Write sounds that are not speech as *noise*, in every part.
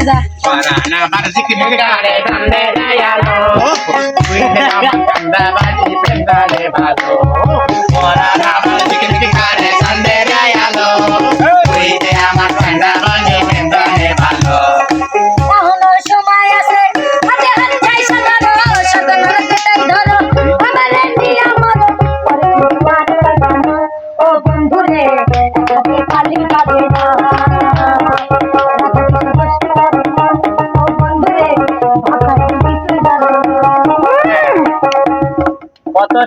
কি যা Para na barzi ki megare dande dayalo. Uite am kanda baji pendale balo. Para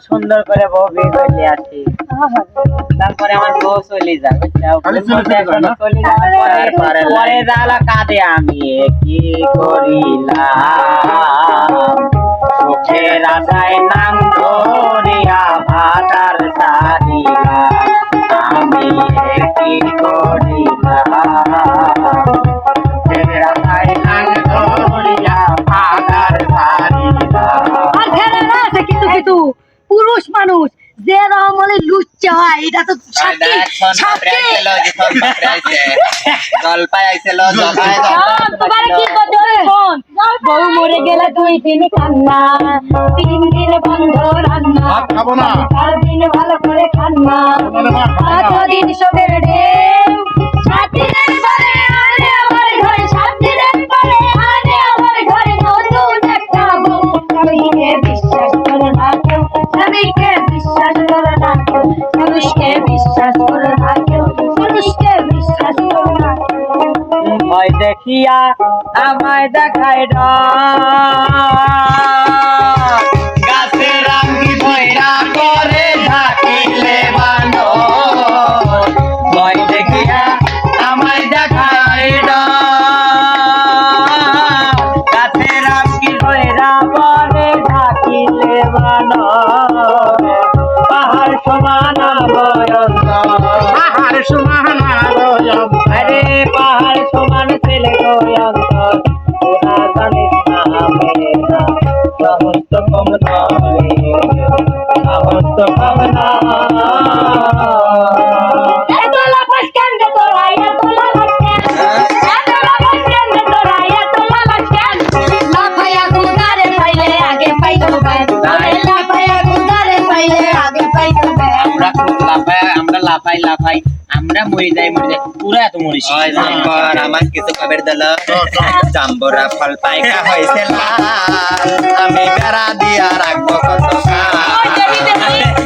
সুন্দর করে বউ বিয়ে করলে আসি। তারপরে আমার বউ চলে যায় পরে পরে জ্বালা কাঁদে আমি কি করিলাম? সুখের আশায় নাম ধরিয়া ভাতার সারিলাম আমি কি করিলাম? পুরুষ মানুষ যে রকমের লুচ্চা হয় এটা তো সাক্ষী সাক্ষী জলপাই আইছিল জলপাই তোমার কি করতে ফোন বউ মরে গেলে দুই দিন কান্না তিন দিন বন্ধ রান্না। ভাত খাব না। চার দিন ভালো করে খান্না। পাঁচ দিন সবের ঢেউ। সাত দিনের মানুষকে বিশ্বাস করে না কেউ, মানুষকে বিশ্বাস করে না ভয় দেখিয়া আমায় দেখায় গাছে রাঙ্গি ভয়রা করে, ঢাকিলে বানো পাইলে আগে পাইতো ব্যান আমরা খুব আমরা লাফাই লাফাই। আমরা মরে যাই মরে যাই। পুরা এত মরিস জাম্বর আমার কিছু খবর দিল। জাম্বরা ফল পাইকা হয়েছে আমি বেড়া দিয়া রাখব কত।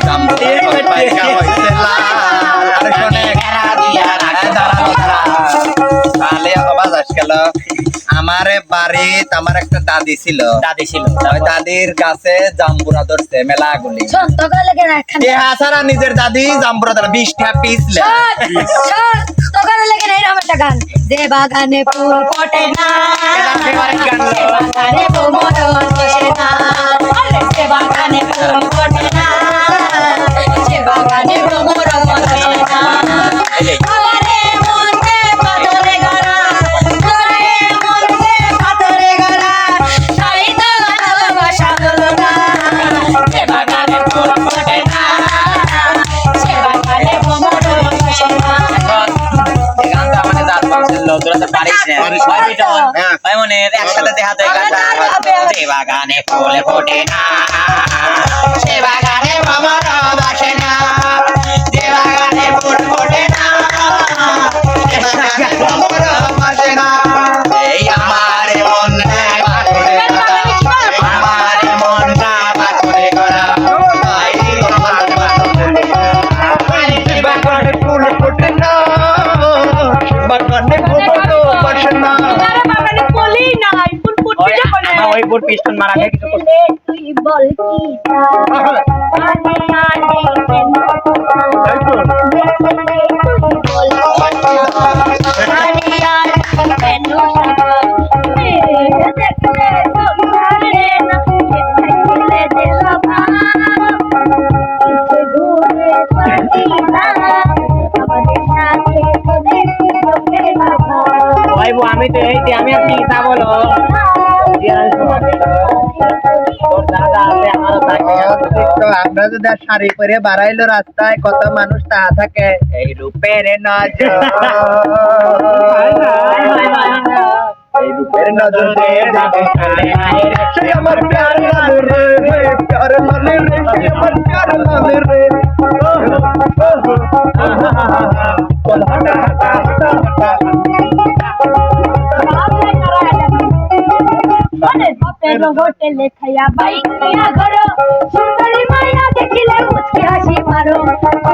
জাম্বরা ফল পাইকা হয়েছে লাল। আওয়াজ গেল আমার বাড়িতে আমার একটা দাদি ছিল। দাদি ছিল। ওই দাদির গাছে জাম্বুরা ধরছে মেলা গুলি সন্ত গলে কে রাখান হাসারা নিজের দাদি জাম্বুরা ধরে বিশটা গান। যে বাগানে ফুল ফোটে না যে বাগানে ভ্রমর বসে না যে বাগানে ফুল ফোটে না যে বাগানে ভ্রমর বসে না। ভাই মনে একসাথে দেখাতে গানটা যে বাগানে ফুল ফোটে না। সে বাগানে ভ্রমর বসে না। যে বাগানে ফুল ফোটে না। না। আমার মন আমার মন তোমার পাথরে গড়া। ফুল ফোটে না। বাগানে পিস্টন মারা খাই কিছু করতে তুই বল কি? *laughs* যদি শাড়ি পরে বাড়াইলো রাস্তায় কত মানুষ তা থাকে এই রূপের নজর নজর দে যাবে আমার প্যার লাল রে রে প্যার লাল রে আমার প্যার লাল রে বল হাটা হাটা হাটা হাটা মনে বাপের হোটেলে খাইয়া বাইক ঘরো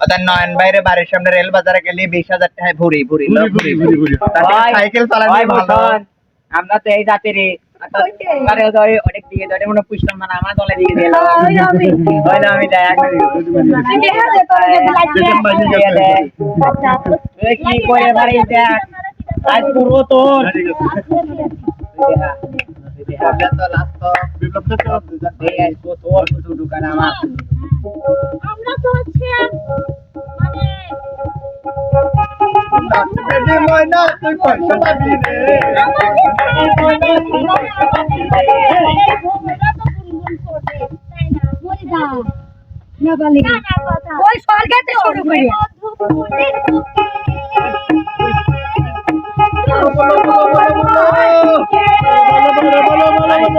ওদের নয়ন বাইরে বাড়ির সামনে রেল বাজারে গেলে বিশ হাজার টাকায় ভুরি ভুরি তার সাইকেল চালানো ভালো। আমরা তো এই ওই অনেক দিকে ধরে মনে পুষ্টান মানে আমার দলে দিকে দিল আমি। ওই না আমি দেখ? আগে হাতে করে লাগছে আচ্ছা তুই কি করে পারি দেখ আজ পুরো তোর এই আজ পুরো তোর শুধু দোকান আমার আমরা তো হচ্ছে মানে ময়না তুই পয়সা পাবি রে ওই স্বর্গাতে শুরু করি বসন,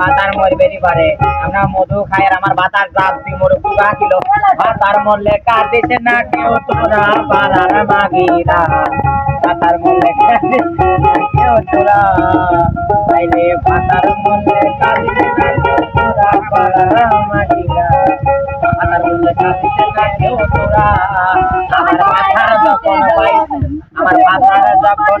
বাতার মরবেরই পারে। আমরা মধু খাই আমার বাতার জাপ দি মোর কুগা কিলো। বাতার মরলে কাঁদিছে না কেউ, তোরা পাড়ার মাগিরা। বাতার মরলে না কেউ, তোরা। তাইলে বাতার মরলে কাঁদিছে না কেউ, তোরা পাড়ার মাগিরা। বাতার মরলে কাঁদিছে না কেউ, তোরা। আমার মাথার যখন পাইছে আমার মাথার যখন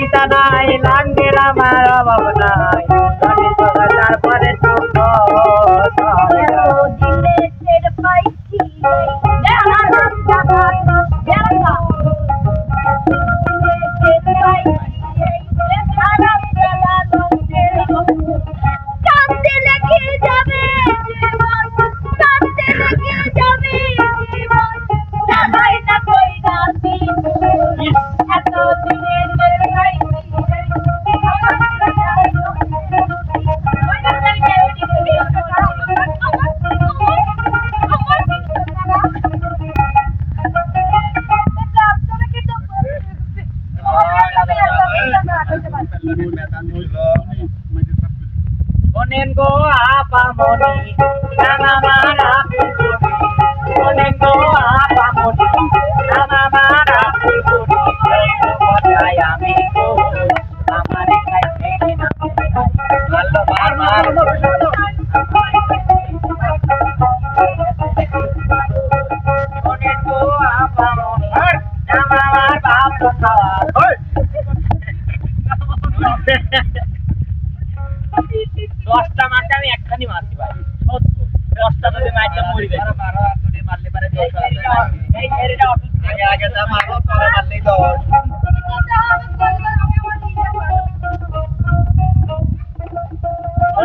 পয়সা নাই লাঙ্গের আমার অভাব নাই।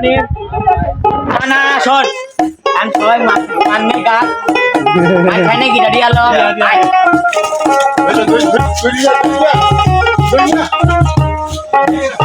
না শোন আমি সবাই মানবে গান খাই নাকি দাঁড়ি আলো Yeah.